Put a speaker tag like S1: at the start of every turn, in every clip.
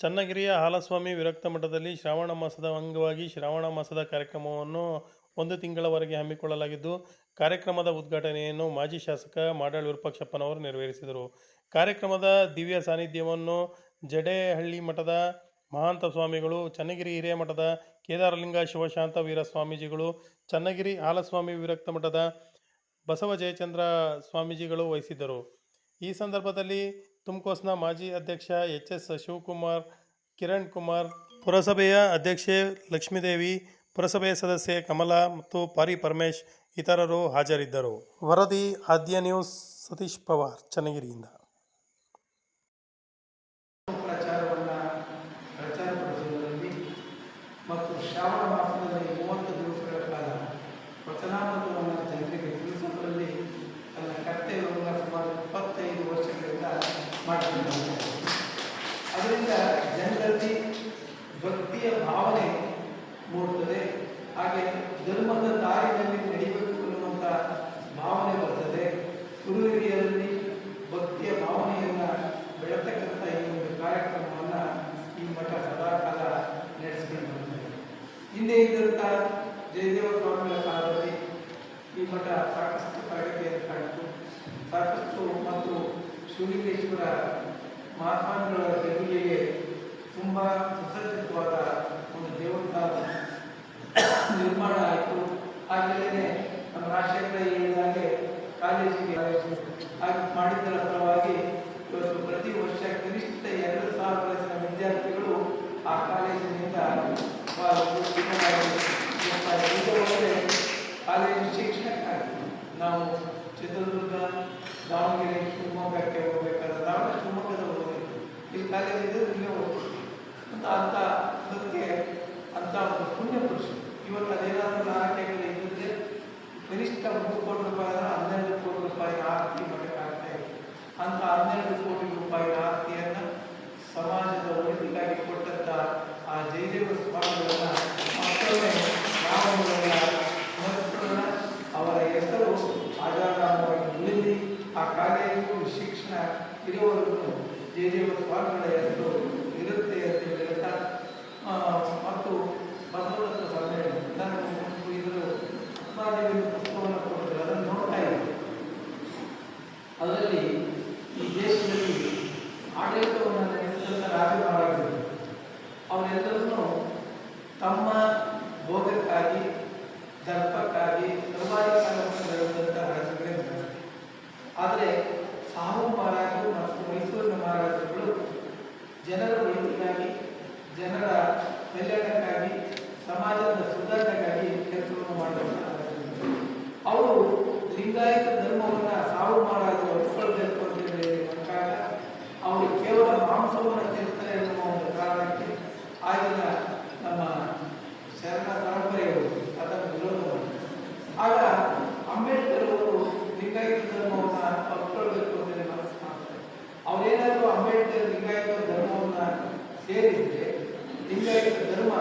S1: ಚನ್ನಗಿರಿಯ ಹಾಲಸ್ವಾಮಿ ವಿರಕ್ತ ಮಠದಲ್ಲಿ ಶ್ರಾವಣ ಮಾಸದ ಅಂಗವಾಗಿ ಶ್ರಾವಣ ಮಾಸದ ಕಾರ್ಯಕ್ರಮವನ್ನು ಒಂದು ತಿಂಗಳವರೆಗೆ ಹಮ್ಮಿಕೊಳ್ಳಲಾಗಿದ್ದು, ಕಾರ್ಯಕ್ರಮದ ಉದ್ಘಾಟನೆಯನ್ನು ಮಾಜಿ ಶಾಸಕ ಮಾಡಾಳ್ ವಿರೂಪಾಕ್ಷಪ್ಪನವರು ನೆರವೇರಿಸಿದರು. ಕಾರ್ಯಕ್ರಮದ ದಿವ್ಯ ಸಾನ್ನಿಧ್ಯವನ್ನು ಜಡೇಹಳ್ಳಿ ಮಠದ ಮಹಾಂತ ಸ್ವಾಮಿಗಳು, ಚನ್ನಗಿರಿ ಹಿರಿಯ ಮಠದ ಕೇದಾರಲಿಂಗ ಶಿವಶಾಂತ ವೀರ ಸ್ವಾಮೀಜಿಗಳು, ಚನ್ನಗಿರಿ ಹಾಲಸ್ವಾಮಿ ವಿರಕ್ತ ಮಠದ ಬಸವ ಜಯಚಂದ್ರ ಸ್ವಾಮೀಜಿಗಳು ವಹಿಸಿದ್ದರು. ಈ ಸಂದರ್ಭದಲ್ಲಿ ತುಮ್ಕೋಸ್ನ ಮಾಜಿ ಅಧ್ಯಕ್ಷ ಎಚ್ ಎಸ್ ಶಿವಕುಮಾರ್, ಕಿರಣ್ ಕುಮಾರ್, ಪುರಸಭೆಯ ಅಧ್ಯಕ್ಷೆ ಲಕ್ಷ್ಮೀದೇವಿ, ಪುರಸಭೆಯ ಸದಸ್ಯೆ ಕಮಲಾ ಮತ್ತು ಪಾರಿ ಪರಮೇಶ್ ಇತರರು ಹಾಜರಿದ್ದರು. ವರದಿ, ಆದ್ಯ ನ್ಯೂಸ್ ಸತೀಶ್ ಪವಾರ್, ಚನ್ನಗಿರಿಯಿಂದ.
S2: ಜನರಲ್ಲಿ ಭಕ್ತಿಯ ಭಾವನೆ ಮೂಡುತ್ತದೆ. ಹಾಗೆ ಧರ್ಮದ ದಾರಿಯಲ್ಲಿ ನಡೆಯಬೇಕು ಅನ್ನುವಂಥ ಭಾವನೆ ಬರ್ತದೆ. ಗುರುಹಿರಿಯರಲ್ಲಿ ಭಕ್ತಿಯ ಭಾವನೆಯನ್ನು ಬೆಳತಕ್ಕಂಥ ಈ ಒಂದು ಕಾರ್ಯಕ್ರಮವನ್ನು ಈ ಮಠ ಸದಾಕಾಲ ನಡೆಸಿಕೊಂಡು ಬಂದಿದೆ ಹಿಂದೆ ಇದ್ದಂಥ ಜಯದೇವ ಸ್ವಾಮಿಗಳ ಕಾಲದಲ್ಲಿ ಈ ಮಠ ಸಾಕಷ್ಟು ಪ್ರಗತಿಯನ್ನು ಕಾಣಿತು. ಸಾಕಷ್ಟು ಮತ್ತು ಶಿವಲಿಂಗೇಶ್ವರ ಮಹಾತ್ಮಗಳ ಜಗುಲಿಗೆ ತುಂಬ ಸುಸಜ್ಜಿತವಾದ ಒಂದು ದೇವಸ್ಥಾನ ನಿರ್ಮಾಣ ಆಯಿತು. ಹಾಗೆಯೇ ನಮ್ಮ ರಾಜಶೇಖರ ಹೇಳಿದಾಗೆ ಕಾಲೇಜಿಗೆ ಹಾಗೆ ಮಾಡಿದ್ದರ ಫಲವಾಗಿ ಇವತ್ತು ಪ್ರತಿ ವರ್ಷ ಕನಿಷ್ಠ ಎರಡು ಸಾವಿರ ಜನ ವಿದ್ಯಾರ್ಥಿಗಳು ಆ ಕಾಲೇಜಿನಿಂದ ಕಾಲೇಜು ಶಿಕ್ಷಣಕ್ಕಾಗಿ ನಾವು ಚಿತ್ರದುರ್ಗ, ದಾವಣಗೆರೆ ಶಿವಮೊಗ್ಗಕ್ಕೆ ಹೋಗ್ಬೇಕಾದ್ರೆ ನಾವು ಶಿವಮೊಗ್ಗದ ಹೋಗಿದ್ದು ಇಲ್ಲಿ ಕಾಲೇಜ್ ನೀವು ಅಂತ ಅಂತ ಅದಕ್ಕೆ ಅಂತ ಒಂದು ಪುಣ್ಯ ಪುರುಷ ಇವತ್ತು ಅದೇನಾದರೂ ನಾಲ್ಕೈದು ಇದ್ದಿದ್ರೆ ಕನಿಷ್ಠ ಮೂರು ಕೋಟಿ ರೂಪಾಯಿ ಹನ್ನೆರಡು ಕೋಟಿ ರೂಪಾಯಿ ಆಸ್ತಿ ಮಾಡಬೇಕಾಗುತ್ತೆ ಅಂತ ಹನ್ನೆರಡು ಕೋಟಿ ರೂಪಾಯಿ ಆಸ್ತಿಯನ್ನು ಸಮಾಜದ ಒಳಿತಿಗಾಗಿ ಕೊಟ್ಟಂತ ಆ ಜಯದೇವ ಸ್ವಾಮಿಗಳನ್ನ ನಾಮಗಳನ್ನ ಸ್ಮರಿಸೋಣ ಅವರ ಹೆಸರು ಆಧಾರವಾಗಿ ಉಳಿದಿ ಆ ಕಾಲೇಜು ಶಿಕ್ಷಣ ಇರುವವರನ್ನು ಜಯದೇವ ಸ್ವಾಮಿಗಳ ಹೆಸರು ಇರುತ್ತೆ ಅಂತ ಹೇಳ್ತಾ ಮತ್ತು ಬಸವರತ್ನ ನಾನು ಒಂದು ಇದರ ಕೊಡ್ತೇವೆ ಪುಸ್ತಕವನ್ನು ಕೊಡ್ತಾರೆ ಅದನ್ನು ನೋಡ್ತಾ ಇದ್ದೆ. ಅದರಲ್ಲಿ ಈ ದೇಶದಲ್ಲಿ ಆಡಳಿತವನ್ನು ನಡೆಸಿದಂಥ ರಾಜಕಾರಣಿಗಳು ಅವರೆಲ್ಲರನ್ನು ತಮ್ಮ ಭೋಗಕ್ಕಾಗಿ ದರ್ಪಕ್ಕಾಗಿ ಸರ್ವಾಧಿಕಾರವನ್ನು ನಡೆಸಿದಂಥ ರಾಜಕೀಯ ಆದರೆ ಸಾಹು ಮಹಾರಾಜರು ಮತ್ತು ಮೈಸೂರಿನ ಮಹಾರಾಜರುಗಳು ಜನರ ಒಳಿತಿಗಾಗಿ ಜನರ ಕಲ್ಯಾಣಕ್ಕಾಗಿ, ಸಮಾಜದ ಸುಧಾರಣೆಗಾಗಿ ಕೆಲಸವನ್ನು ಮಾಡಿದಂಥ ಅವರು ಲಿಂಗಾಯತ ಧರ್ಮವನ್ನು ಸಾವು ಮಹಾರಾಜರು ಒಪ್ಕೊಳ್ಬೇಕು ಅಂತ ಹೇಳಿ ಅಂದಾಗ, ಅವರು ಕೇವಲ ಮಾಂಸವನ್ನು ತಿಂತಾರೆ ಎನ್ನುವ ಒಂದು ಕಾರಣಕ್ಕೆ ಆಗಿನ ನಮ್ಮ ಶರಣ ಪರಂಪರೆಯವರು ಅದನ್ನು ವಿರೋಧ ಮಾಡಿದರು. ಆಗ ಅಂಬೇಡ್ಕರ್ ಅವರು ಲಿಂಗಾಯತ ಧರ್ಮವನ್ನು ಒಪ್ಕೊಳ್ಬೇಕು ಅಂತ ಹೇಳಿ ಮನಸ್ಸು ಮಾಡ್ತಾರೆ ಅವರೇನಾದರೂ ಅಂಬೇಡ್ಕರ್ ಲಿಂಗಾಯತ ಧರ್ಮವನ್ನು ಸೇರಿದ್ರೆ, ಲಿಂಗಾಯತ ಧರ್ಮ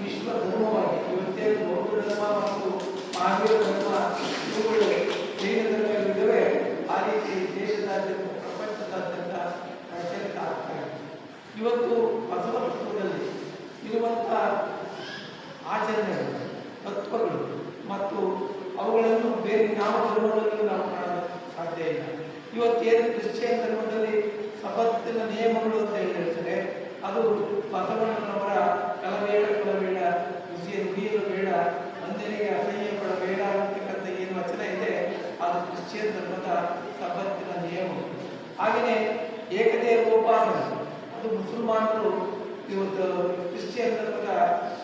S2: ವಿಶ್ವ ಧರ್ಮವಾಗಿ ಇವತ್ತೇ ಬೌದ್ಧ ಧರ್ಮ ಮತ್ತು ಮಹಾವೀರ ಧರ್ಮ ಇವುಗಳು ಜೈನ ಧರ್ಮಗಳಿವೆ ಆ ರೀತಿ ದೇಶದಾದ್ಯಂತ, ಪ್ರಪಂಚದಾದ್ಯಂತ ಪ್ರಚಲಿತ ಆಗ್ತಾ ಇದೆ ಇವತ್ತು ಬಸವ ತತ್ವದಲ್ಲಿ ಇರುವಂಥ ಆಚರಣೆಗಳು, ತತ್ವಗಳು ಮತ್ತು ಅವುಗಳನ್ನು ಬೇರೆ ಯಾವ ಧರ್ಮದಲ್ಲಿ ನಾವು ಕಾಣಲು ಸಾಧ್ಯ ಇಲ್ಲ. ಇವತ್ತೇನು ಕ್ರಿಶ್ಚಿಯನ್ ಧರ್ಮದಲ್ಲಿ ಅದು ಮುಸಲ್ಮಾನರು ಇವತ್ತು ಕ್ರಿಶ್ಚಿಯನ್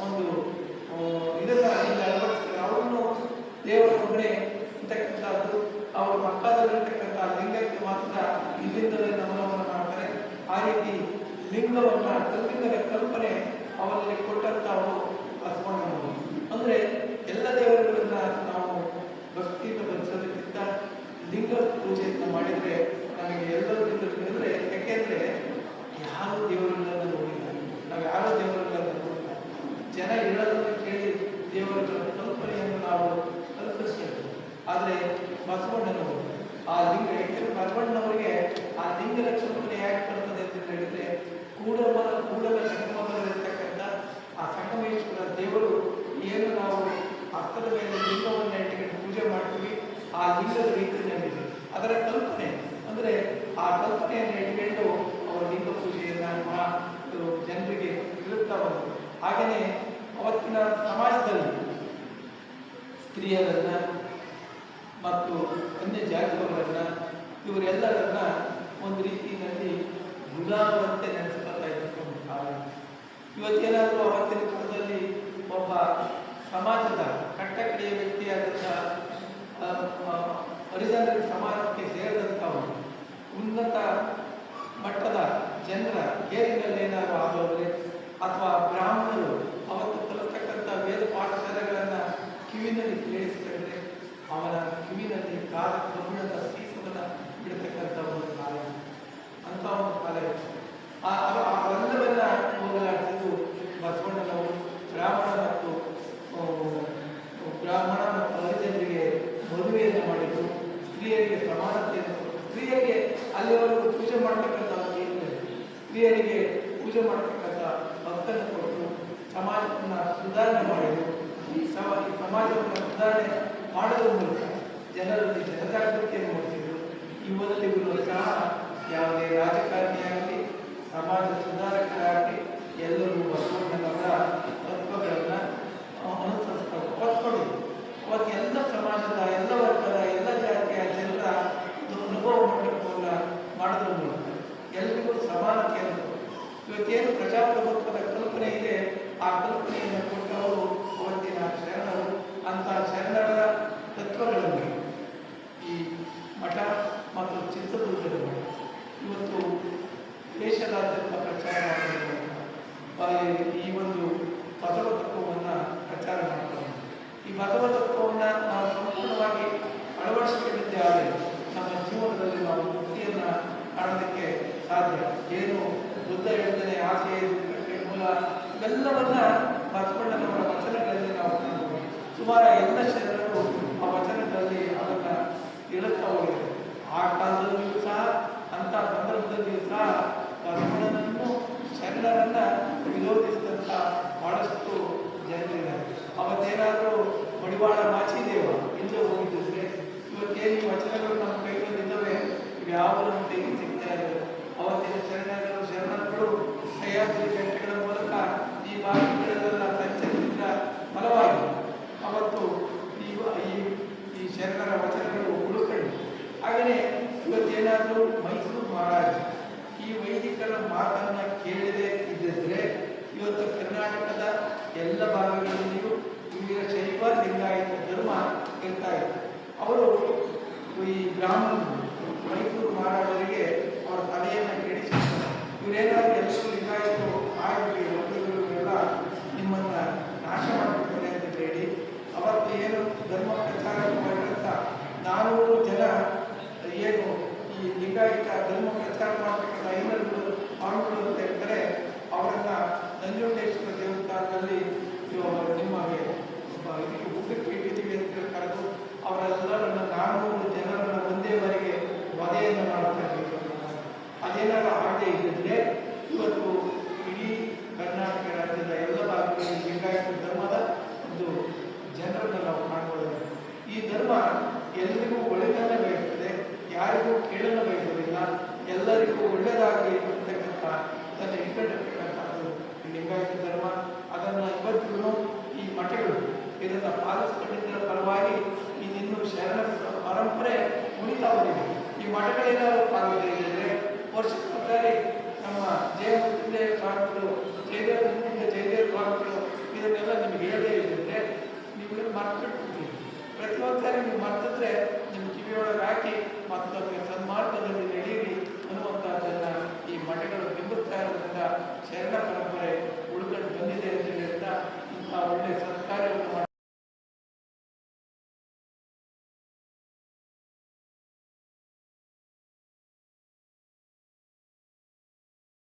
S2: ಒಂದು ಇದನ್ನ ಅವರನ್ನು ದೇವರ ಒಬ್ಬನೇ ಅಂತಕ್ಕಂಥದ್ದು ಅವರ ಪಕ್ಕದಲ್ಲಿರ್ತಕ್ಕಂಥ ಲಿಂಗಕ್ಕೆ ಮಾತ್ರ ಇಲ್ಲಿಂದಲೇ ನಮನವನ್ನು ಮಾಡ್ತಾರೆ. ಆ ರೀತಿ ಲಿಂಗವನ್ನ ಕಲ್ಲಿಂಗದ ಕಲ್ಪನೆ ಅವರಲ್ಲಿ ಕೊಟ್ಟಂತ ಅವರು ಬಸವಣ್ಣನವರು ಅಂದ್ರೆ ಎಲ್ಲ ದೇವರುಗಳನ್ನ ನಾವು ಭಕ್ತಿಯಿಂದ ಬಲಿಸೋದಕ್ಕಿಂತ ಲಿಂಗ ಪೂಜೆಯನ್ನು ಮಾಡಿದ್ರೆ ನಮಗೆ ಎಲ್ಲರಿಗಿಂತ ಯಾರು ದೇವರುಗಳನ್ನು ನೋಡಿಲ್ಲ. ನಾವು ಯಾರು ದೇವರುಗಳನ್ನು ನೋಡಿಲ್ಲ. ಜನ ಹೇಳೋದನ್ನು ಕೇಳಿ ದೇವರ ಕಲ್ಪನೆಯನ್ನು ನಾವು ಕಲ್ಪಿಸ್ಬೇಕು. ಆದರೆ ಬಸವಣ್ಣನವರು, ಆ ಲಿಂಗ ಬಸವಣ್ಣನವರಿಗೆ ಆ ಲಿಂಗ ಕಲ್ಪನೆ ಯಾಕೆ ಬರ್ತದೆ ಅಂತ ಹೇಳಿದ್ರೆ ಕೂಡಲ ಕೂಡಲ ಸಂಗಮದಲ್ಲಿರ್ತಕ್ಕಂಥ ಆ ಸಂಗಮೇಶ್ವರ ದೇವರು ಏನು ನಾವು ಹಸ್ತದ ಮೇಲೆ ಲಿಂಗವನ್ನು ಇಟ್ಟುಕೊಂಡು ಪೂಜೆ ಮಾಡ್ತೀವಿ, ಆ ಲಿಂಗದ ರೀತಿಯಲ್ಲಿದೆ ಅದರ ಕಲ್ಪನೆ, ಅಂದರೆ ಆ ಕಲ್ಪನೆಯನ್ನು ಇದು ಜನರಿಗೆ ತಿಳುತ್ತಾ ಬಂದರು. ಹಾಗೆಯೇ ಅವತ್ತಿನ ಸಮಾಜದಲ್ಲಿ ಸ್ತ್ರೀಯರನ್ನ ಮತ್ತು ಅನ್ಯ ಜಾತಿಯವರನ್ನ ಇವರೆಲ್ಲರನ್ನ ಒಂದು ರೀತಿಯಲ್ಲಿ ಗುಲಾಮರಂತೆ ನಡೆಸ್ಕೊಳ್ತಾ ಒಂದು ಕಾಲ ಇವತ್ತೇನಾದರೂ ಅವತ್ತಿನ ಕಾಲದಲ್ಲಿ ಒಬ್ಬ ಸಮಾಜದ ಕಟ್ಟಕಡೆಯ ವ್ಯಕ್ತಿಯಾದಂಥ ಹರಿಜನ ಸಮಾಜಕ್ಕೆ ಸೇರಿದಂಥವನು ಉನ್ನತ ಮಟ್ಟದ ಜನರ ಏರಿನಲ್ಲಿ ಏನಾದರೂ ಆಗೋದ್ರೆ ಅಥವಾ ಬ್ರಾಹ್ಮಣರು ಅವತ್ತು ಕಲಿಸ್ತಕ್ಕಂಥ ವೇದ ಪಾಠಶಾಲೆಗಳನ್ನು ಕಿವಿನಲ್ಲಿ ಕೇಳಿಸಿಕೊಂಡ್ರೆ ಅವರ ಕಿವಿನಲ್ಲಿ ಕಾಲ ಕಬ್ಬಿಣದ ಸೀಸವನ್ನು ಬಿಡತಕ್ಕಂಥ ಒಂದು ಕಾಲ ಅಂತ ಒಂದು ಕಾಲ ಆ ಅವ- ಅವೆಲ್ಲವನ್ನ ಹೋಗಲಾಡಿಸಿದ್ದು ಬಸವಣ್ಣನವರು ಬ್ರಾಹ್ಮಣ ಮತ್ತು ಜನರಲ್ಲಿ ಜನಜಾಗೃತಿಯನ್ನು ಮೂಡಿಸಿದರು ಇವತ್ತಿಗೂ ಸಹ ಯಾವುದೇ ರಾಜಕಾರಣಿಯಾಗಲಿ ಸಮಾಜ ಸುಧಾರಕರಾಗಲಿ, ಎಲ್ಲರೂ ಬಸವಣ್ಣನವರ ತತ್ವಗಳನ್ನು ಅನುಸರಿಸ್ತಾರೆ ಒತ್ಕೊಡಿ ಅವತ್ತು ಎಲ್ಲ ಸಮಾಜದ, ಎಲ್ಲ ವರ್ಗದ, ಎಲ್ಲ ಜಾತಿಯ ಜನರ ಅನುಭವ ಮಂಟಪವನ್ನು ಮಾಡೋದ್ರ ಮೂಲಕ ಎಲ್ರಿಗೂ ಸಮಾನತೆಯನ್ನು ಕೊಟ್ಟು ಇವತ್ತೇನು ಪ್ರಜಾಪ್ರಭುತ್ವದ ಕಲ್ಪನೆ ಇದೆ, ಆ ಕಲ್ಪನೆಯನ್ನು ಕೊಟ್ಟವರು ಅವತ್ತಿನ ಶರಣರು ಅಂತ ಶರಣರ ತತ್ವಗಳನ್ನು ಈ ಮಠ ಮತ್ತು ಚಿತ್ರದುರ್ಗದ ಮಠ ಇವತ್ತು ದೇಶದಾದ್ಯಂತ ಪ್ರಚಾರ ಈ ಒಂದು ಬಸವ ತತ್ವವನ್ನು ಪ್ರಚಾರ ಮಾಡ್ತಾರೆ ಈ ಬಸವ ತತ್ವವನ್ನು ನಾವು ಸಂಪೂರ್ಣವಾಗಿ ಅಳವಡಿಸಿಕೊಂಡಿದ್ದೇ ಆದರೆ ನಮ್ಮ ಜೀವನದಲ್ಲಿ ನಾವು ಮುಕ್ತಿಯನ್ನು ಕಾಣೋದಕ್ಕೆ ಸಾಧ್ಯ. ಏನು ಬುದ್ಧ ಹೇಳ್ತಾನೆ ಆಸೆ ಮೂಲ ಇವೆಲ್ಲವನ್ನ ಬಸವಣ್ಣನವರ ವಚನಗಳಲ್ಲಿ ನಾವು ಕಾಣಬಹುದು ಸುಮಾರು ಎಲ್ಲ ಶರಣರು ಆ ವಚನಗಳಲ್ಲಿ ಅದನ್ನು ಹೇಳುತ್ತಾ ಹೋಗಿದೆ ಆ ಕಾಲದಲ್ಲಿಯೂ ಸಹ, ಅಂಥ ಸಂದರ್ಭದಲ್ಲಿಯೂ ಸಹ ಬಸವಣ್ಣನನ್ನು ಶರಣರನ್ನ ವಿರೋಧಿಸಿದಂಥ ಬಹಳಷ್ಟು ಜನರಿದ್ದಾರೆ. ಅವತ್ತೇನಾದರೂ ಮಡಿವಾಳ ಮಾಚಿದೇವ ಹಿಂದೆ ಹೋಗಿದ್ದರೆ ಇವತ್ತೇನು ವಚನಗಳು ನಮ್ಮ ಕೈಗೊಂಡಿದ್ದಾವೆ ಇವ್ಯಾವ ನಮ್ಮ ಕೈಗೆ ಸಿಗ್ತಾ ಇದ್ದಾವೆ ಅವತ್ತಿನ ಶರಣರು, ಶರಣರುಗಳು ಸಹ್ಯಾದ್ರಿ ಬೆಟ್ಟಗಳ ಮೂಲಕ ಈ ಭಾಗಗಳೆಲ್ಲ ಸಂಚರಿಸಿದ ಫಲವಾಗಿ ಅವತ್ತು ಈ ಈ ಶರಣರ ವಚನಗಳು ಉಳುಕಂಡು ಹಾಗೆಯೇ ಇವತ್ತೇನಾದರೂ ಮೈಸೂರು ಮಹಾರಾಜ ಈ ವೈದಿಕರ ಮಾತನ್ನ ಕೇಳದೆ ಇದ್ದಿದ್ರೆ ಇವತ್ತು ಕರ್ನಾಟಕದ ಎಲ್ಲ ಭಾಗಗಳಲ್ಲಿಯೂ ಇಲ್ಲಿನ ಶೈವ ಲಿಂಗಾಯತ ಧರ್ಮ ಇರ್ತಾ ಇತ್ತು. ಅವರು ಈ ಬ್ರಾಹ್ಮಣರು ಮೈಸೂರು ಮಹಾರಾಜರಿಗೆ ಅವರ ತಲೆಯನ್ನು ಕೆಡಿಸಿದ್ದಾರೆ ಇವರೇನಾದ್ರು ಎಲ್ಲರೂ ಲಿಂಗಾಯತರು ಆಗಲಿ ಎಲ್ಲ ನಿಮ್ಮನ್ನ ನಾಶ ಮಾಡ್ಬಿಡ್ತಾರೆ ಅಂತ ಹೇಳಿ ಅವತ್ತು ಏನು ಧರ್ಮ ಪ್ರಚಾರ ಮಾಡಿದಂಥ ನಾನೂರು ಜನ ಏನು ಈ ಲಿಂಗಾಯತ ಧರ್ಮ ಪ್ರಚಾರ ಮಾಡತಕ್ಕಂಥ ಐನರುಗಳು ಸ್ವಾಮಿಗಳು ಅಂತ ಹೇಳ್ತಾರೆ ಅವರನ್ನ ನಂಜುಂಡೇಶ್ವರ ಇವ- ನಿಮಗೆ ಊಟಕ್ಕೆ ಇಟ್ಟಿದ್ದೀವಿ ಅಂತ ಕರೆದು ಅವರೆಲ್ಲರನ್ನ ನಾನೂರು ಜನರನ್ನ ಒಂದೇ ಬಾರಿಗೆ ವಧೆಯನ್ನು ಮಾಡ್ತಾ ಇದ್ದೀವಿ. ಅದೇನಾದ್ರೂ ಆಗದೆ ಇದ್ದಿದ್ರೆ ಇವತ್ತು ಇಡೀ ಕರ್ನಾಟಕ ರಾಜ್ಯದ ಎಲ್ಲ ಭಾಗಗಳಲ್ಲಿ ಲಿಂಗಾಯತ ಧರ್ಮದ ಒಂದು ಜನರನ್ನು ನಾವು ಕಾಣ್ಬೋದು. ಈ ಧರ್ಮ ಎಲ್ಲರಿಗೂ ಒಳ್ಳೆಯದನ್ನು ಬಯಸ್ತದೆ, ಯಾರಿಗೂ ಕೇಳಲು ಬಯಸೋದಿಲ್ಲ ಎಲ್ಲರಿಗೂ ಒಳ್ಳೆಯದಾಗಲಿ ಅಂತಕ್ಕಂಥ ತನ್ನ ಇಟ್ಕೊಂಡಿರ್ತಕ್ಕಂಥದ್ದು ಲಿಂಗಾಯತ ಧರ್ಮ. ಅದನ್ನು ಇವತ್ತಿಗೂ ಈ ಮಠಗಳು. ಇದನ್ನು ಪಾಲಿಸಿಕೊಂಡಿದ್ದರ ಪರವಾಗಿ ಇದಿನ್ನೂ ಶರಣ ಪರಂಪರೆ ಉಳಿತಾ ಬಂದಿದೆ ಈ ಮಠಗಳೇನಾದರೂ ಪಾಲ್ಗೊಂಡಿದೆ ವರ್ಷಕ್ಕೊಂದ್ಸಾರಿ ನಮ್ಮ ಜಯಮುತ್ತಿಂದೆ ಸ್ವಾಮಿಗಳು, ಜಯದೇವ ಮುಂದೆ ಜಯದೇವ ಸ್ವಾಮಿಗಳು ಇದನ್ನೆಲ್ಲ ನಿಮ್ಗೆ ಹೇಳದೇ ಇದ್ದರೆ ನೀವು ಮರ್ತುಬಿಡ್ತೀವಿ ಪ್ರತಿಯೊಂದ್ಸಾರಿ ನೀವು ಮರ್ತಿದ್ರೆ ನಿಮ್ಮ ಕಿವಿಯೊಳಗೆ ಹಾಕಿ ಮತ್ತೊಮ್ಮೆ ಸನ್ಮಾರ್ಗದಲ್ಲಿ